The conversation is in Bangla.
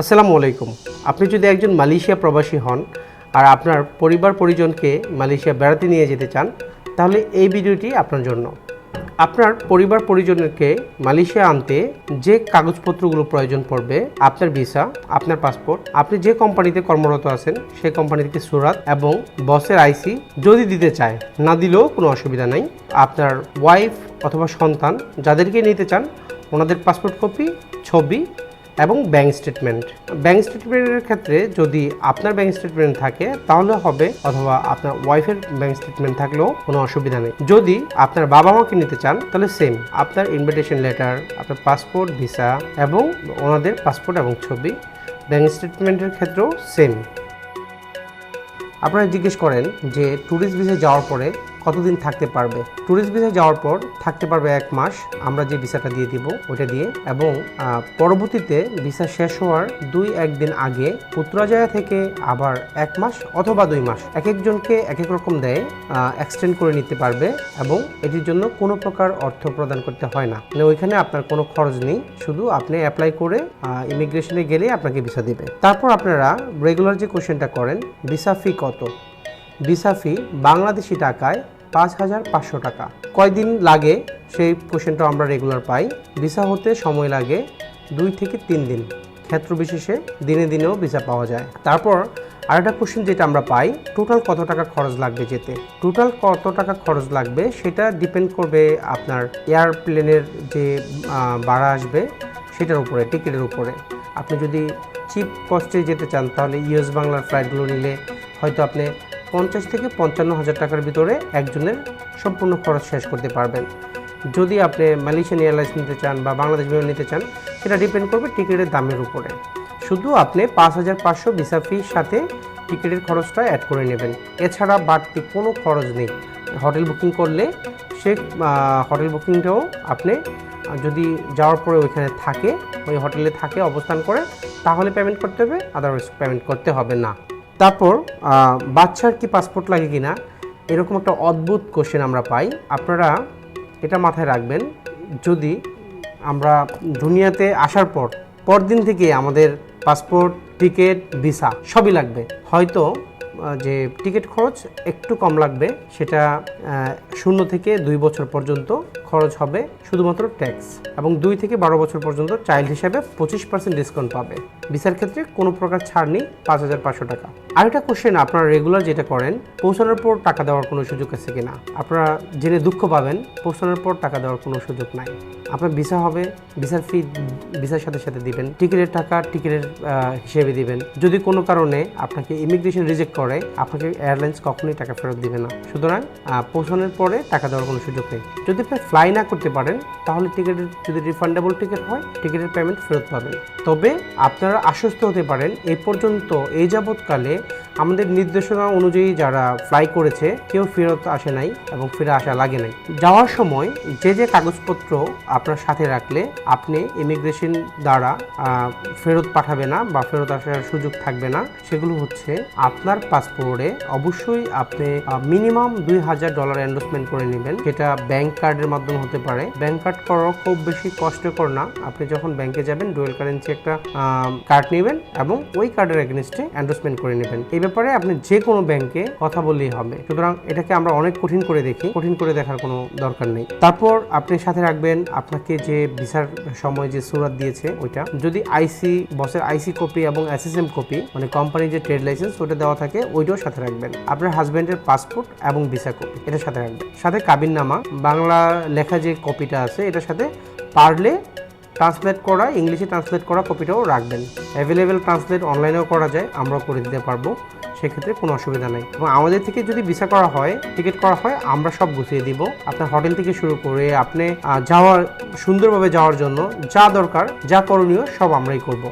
আসসালামু আলাইকুম। আপনি যদি একজন মালয়েশিয়া প্রবাসী হন আর আপনার পরিবার পরিজনকে মালয়েশিয়া বেড়াতে নিয়ে যেতে চান, তাহলে এই ভিডিওটি আপনার জন্য। আপনার পরিবার পরিজনকে মালয়েশিয়া আনতে যে কাগজপত্রগুলো প্রয়োজন পড়বে, আপনার ভিসা, আপনার পাসপোর্ট, আপনি যে কোম্পানিতে কর্মরত আছেন, সেই কোম্পানি থেকে সুরাত এবং বসের আইসি যদি দিতে চায়, না দিলেও কোনো অসুবিধা নাই। আপনার ওয়াইফ অথবা সন্তান যাদেরকে নিতে চান, ওনাদের পাসপোর্ট কপি, ছবি এবং ব্যাংক স্টেটমেন্ট ব্যাংক স্টেটমেন্টের ক্ষেত্রে যদি আপনার ব্যাংক স্টেটমেন্ট থাকে, তাহলে হবে অথবা আপনার ওয়াইফের ব্যাংক স্টেটমেন্ট থাকলেও কোনো অসুবিধা নেই। যদি আপনার বাবা মাকে নিতে চান, তাহলে সেম আপনার ইনভিটেশন লেটার আপনার পাসপোর্ট ভিসা এবং ওনাদের পাসপোর্ট এবং ছবি ব্যাংক স্টেটমেন্টের ক্ষেত্রেও সেম আপনারা জিজ্ঞেস করেন যে ট্যুরিস্ট ভিসায় যাওয়ার পরে কতদিন থাকতে পারবে? ট্যুরিস্ট ভিসায় যাওয়ার পর থাকতে পারবে এক মাস, আমরা যে ভিসাটা দিয়ে দিব ওটা দিয়ে এবং পরবর্তীতে ভিসা শেষ হওয়ার দুই একদিন আগে পুত্রাজয়া থেকে আবার এক মাস অথবা দুই মাস এক একজনকে এক এক রকম দেয় এক্সটেন্ড করে নিতে পারবে এবং এটির জন্য কোনো প্রকার অর্থ প্রদান করতে হয় না। মানে ওইখানে আপনার কোনো খরচ নেই, শুধু আপনি অ্যাপ্লাই করে ইমিগ্রেশনে গেলে আপনাকে ভিসা দিবে। তারপর আপনারা রেগুলার যে কোশ্চেনটা করেন ভিসা ফি কত? ভিসা ফি বাংলাদেশি টাকায় পাঁচ হাজার পাঁচশো টাকা। কয়দিন লাগে? সেই কোশ্চেনটা আমরা রেগুলার পাই। ভিসা হতে সময় লাগে দুই থেকে তিন দিন। ক্ষেত্র বিশেষে দিনে দিনেও ভিসা পাওয়া যায়। তারপর আরেকটা কোশ্চেন যেটা আমরা পাই টোটাল কত টাকা খরচ লাগবে যেতে? টোটাল কত টাকা খরচ লাগবে সেটা ডিপেন্ড করবে আপনার এয়ারপ্লেনের যে ভাড়া আসবে সেটার উপরে টিকিটের উপরে। আপনি যদি চিপ কস্টে যেতে চান তাহলে ইউএস বাংলার ফ্লাইটগুলো নিলে হয়তো আপনি পঞ্চাশ থেকে পঞ্চান্ন হাজার টাকার ভিতরে একজনের সম্পূর্ণ খরচ শেষ করতে পারবেন। যদি আপনি মালয়েশিয়ান এয়ারলাইন্স নিতে চান বা বাংলাদেশ বিমান নিতে চান, সেটা ডিপেন্ড করবে টিকিটের দামের উপরে। শুধু আপনি পাঁচ হাজার পাঁচশো ভিসা ফির সাথে টিকিটের খরচটা অ্যাড করে নেবেন। এছাড়া বাড়তি কোনো খরচ নেই। হোটেল বুকিং করলে সে হোটেল বুকিংটাও আপনি যদি যাওয়ার পরে ওইখানে থাকে, ওই হোটেলে থাকে অবস্থান করে, তাহলে পেমেন্ট করতে হবে আদারওয়াইজ পেমেন্ট করতে হবে না। তারপর বাচ্চার কি পাসপোর্ট লাগে কিনা, এরকম একটা অদ্ভুত কোশ্চেন আমরা পাই। আপনারা এটা মাথায় রাখবেন, যদি আমরা দুনিয়াতে আসার পর, পরদিন থেকে আমাদের পাসপোর্ট টিকিট ভিসা সবই লাগবে। হয়তো যে টিকিট খরচ একটু কম লাগবে, সেটা শূন্য থেকে দুই বছর পর্যন্ত খরচ হবে, শুধুমাত্র ট্যাক্স এবং দুই থেকে বারো বছর পর্যন্ত চাইল্ড হিসাবে পঁচিশ পার্সেন্ট ডিসকাউন্ট পাবে। ভিসার ক্ষেত্রে কোনো প্রকার ছাড় নেই, পাঁচ হাজার পাঁচশো টাকা। আরেকটা কোশ্চেন আপনারা রেগুলার যেটা করেন, পৌঁছানোর পর টাকা দেওয়ার কোনো সুযোগ আছে কিনা? আপনারা জেনে দুঃখ পাবেন, পৌঁছানোর পর টাকা দেওয়ার কোনো সুযোগ নাই। আপনার ভিসা হবে ভিসার ফি ভিসার সাথে সাথে দিবেন, টিকিটের টাকা টিকিটের হিসেবে দিবেন। যদি কোনো কারণে আপনাকে ইমিগ্রেশন রিজেক্ট করে, আপনাকে এয়ারলাইন্স কখনোই টাকা ফেরত দিবে না। সুতরাং পৌঁছানোর পরে টাকা দেওয়ার কোনো সুযোগ নেই। যদি আপনি ফ্লাই না করতে পারেন, তাহলে টিকিটের, যদি রিফান্ডেবল টিকিট হয়, টিকিটের পেমেন্ট ফেরত পাবেন। তবে আপনারা আশ্বস্ত হতে পারেন এই পর্যন্ত এই যাবৎকালে আমাদের নির্দেশনা অনুযায়ী যারা ফ্লাই করেছে, কেউ ফেরত আসে নাই এবং ফিরে আসা লাগে নাই। যাওয়ার সময় যে যে কাগজপত্র আপনার সাথে রাখলে আপনি ইমিগ্রেশন দ্বারা ফেরত পাঠাবে না বা ফেরত আসার সুযোগ থাকবে না, সেগুলো হচ্ছে আপনার পাসপোর্টে অবশ্যই আপনি মিনিমাম দুই হাজার ডলার এন্ডোসমেন্ট করে নেবেন। যেটা ব্যাংক কার্ডের মাধ্যমে হতে পারে। ব্যাংক কার্ড করা খুব বেশি কষ্টকর না। আপনি যখন ব্যাংকে যাবেন ডুয়েল কারেন্সি একটা কার্ড নেবেন এবং ওই কার্ডের এগেনস্টে এন্ডোসমেন্ট করে নেবেন। এই ব্যাপারে আপনি যে কোনো ব্যাংকে কথা বললেই হবে। সুতরাং এটাকে আমরা অনেক কঠিন করে দেখি। কঠিন করে দেখার কোনো দরকার নেই। তারপর আপনি সাথে রাখবেন আপনাকে যে ভিসার সময় যে সুরাত দিয়েছে ওইটা। যদি আইসি বসের আইসি কপি এবং এসএসএম কপি মানে কোম্পানির যে ট্রেড লাইসেন্স ওটা দেওয়া থাকে, ওইটাও সাথে রাখবেন। আপনার হাজব্যান্ডের পাসপোর্ট এবং ভিসা কপি এটা সাথে রাখবেন। সাথে কাবিন নামা বাংলা লেখা যে কপিটা আছে, এটার সাথে পারলে ট্রান্সলেট করা, ইংলিশে ট্রান্সলেট করা কপিটাও রাখবেন। অ্যাভেলেবেল ট্রান্সলেট অনলাইনেও করা যায়, আমরাও করে দিতে পারব, সেক্ষেত্রে কোনো অসুবিধা নেই। এবং আমাদের থেকে যদি ভিসা করা হয় টিকিট করা হয়, আমরা সব গুছিয়ে দিব। আপনার হোটেল থেকে শুরু করে আপনি যাওয়ার, সুন্দরভাবে যাওয়ার জন্য যা দরকার, যা করণীয়, সব আমরাই করব।